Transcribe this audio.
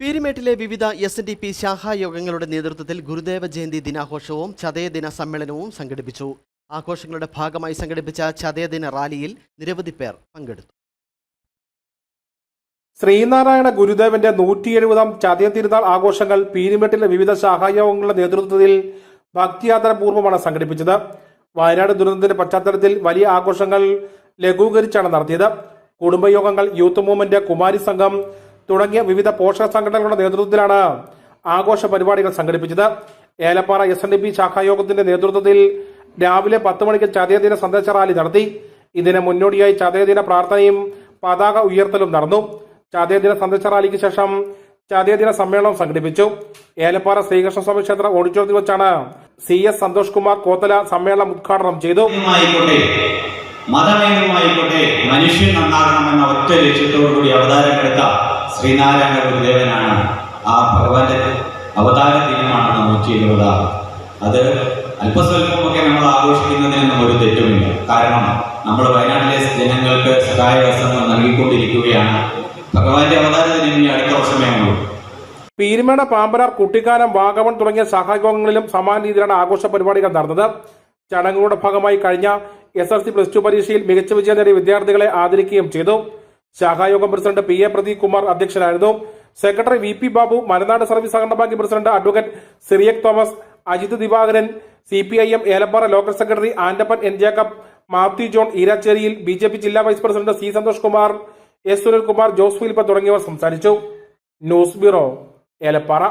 പീരിമേട്ടിലെ വിവിധ S N D P ശാഖായോഗങ്ങളുടെ നേതൃത്വത്തിൽ ഗുരുദേവ ജയന്തി ദിനാഘോഷവും ചതയദിന സമ്മേളനവും സംഘടിപ്പിച്ചു. ആഘോഷങ്ങളുടെ ഭാഗമായി സംഘടിപ്പിച്ച ചതയദിന റാലിയിൽ നിരവധി പേർ പങ്കെടുത്തു. ശ്രീനാരായണ ഗുരുദേവന്റെ നൂറ്റി എഴുപതാം ചതയ തിരുനാൾ ആഘോഷങ്ങൾ പീരിമേട്ടിലെ വിവിധ ശാഖായോഗങ്ങളുടെ നേതൃത്വത്തിൽ ഭക്തിയാദരപൂർവമാണ് സംഘടിപ്പിച്ചത്. വയനാട് ദുരന്തത്തിന്റെ പശ്ചാത്തലത്തിൽ വലിയ ആഘോഷങ്ങൾ ലഘൂകരിച്ചാണ് നടത്തിയത്. കുടുംബയോഗങ്ങൾ യൂത്ത് മൂവ്മെന്റ് കുമാരി സംഘം തുടങ്ങിയ വിവിധ പോഷക സംഘടനകളുടെ നേതൃത്വത്തിലാണ് ആഘോഷ പരിപാടികൾ സംഘടിപ്പിച്ചത്. Elappara S N D P ശാഖായോഗത്തിന്റെ നേതൃത്വത്തിൽ രാവിലെ പത്ത് മണിക്ക് ചതയദിന സന്ദേശ റാലി നടത്തി. ഇതിന് മുന്നോടിയായി ചതയദിന പ്രാർത്ഥനയും പതാക ഉയർത്തലും നടന്നു. ചതയദിന സന്ദേശ റാലിക്ക് ശേഷം ചതയദിന സമ്മേളനം സംഘടിപ്പിച്ചു. ഏലപ്പാറ ശ്രീകൃഷ്ണ സ്വാമി ക്ഷേത്ര ഓഡിറ്റോറിയത്തിൽ വെച്ചാണ് സി എസ് സന്തോഷ് കുമാർ കോത്തല സമ്മേളനം ഉദ്ഘാടനം ചെയ്തു. മതമേതുമായിക്കോട്ടെ മനുഷ്യൻ നന്നാകണമെന്ന ഒറ്റ ലക്ഷ്യത്തോടുകൂടി അവതാരമെടുത്ത ശ്രീനാരായണ ഗുരുദേവനാണ് ആ ഭഗവാന്റെ അവതാര ദിനമാണെന്ന് നൂറ്റി ഇരുപത് അത് അല്പസ്വല്പമൊക്കെ നമ്മൾ ആഘോഷിക്കുന്നതിനൊന്നും ഒരു തെറ്റുമില്ല. കാരണം നമ്മൾ വയനാട്ടിലെ ജനങ്ങൾക്ക് സഹായ വസ്ത്രങ്ങൾ നൽകിക്കൊണ്ടിരിക്കുകയാണ്. ഭഗവാന്റെ അവതാര ദിനം ഇനി അടുത്ത വർഷമേ ഉള്ളൂ പീരുമേട പാമ്പനാർ കുട്ടിക്കാനം വാഗമൺ തുടങ്ങിയ സഹായങ്ങളിലും സമാന രീതിയിലാണ് ആഘോഷ പരിപാടികൾ നടന്നത്. ചടങ്ങുകളുടെ ഭാഗമായി കഴിഞ്ഞ S L C plus two പരീക്ഷയിൽ മികച്ച വിജയം നേടിയ വിദ്യാർത്ഥികളെ ആദരിക്കുകയും ചെയ്തു. ശാഖായോഗം president P A Pradeep Kumar അധ്യക്ഷനായിരുന്നു. Secretary V P Babu Malanad service സഹകരണ bank president advocate Cyriac Thomas Ajith Divakaran C P I M Elappara local secretary Antappan N Jacob Mathew John ഈരാച്ചേരിയിൽ B J P ജില്ലാ vice president C Santhosh Kumar S Sunilkumar Jose Philip തുടങ്ങിയവർ സംസാരിച്ചു. News bureau Elappara.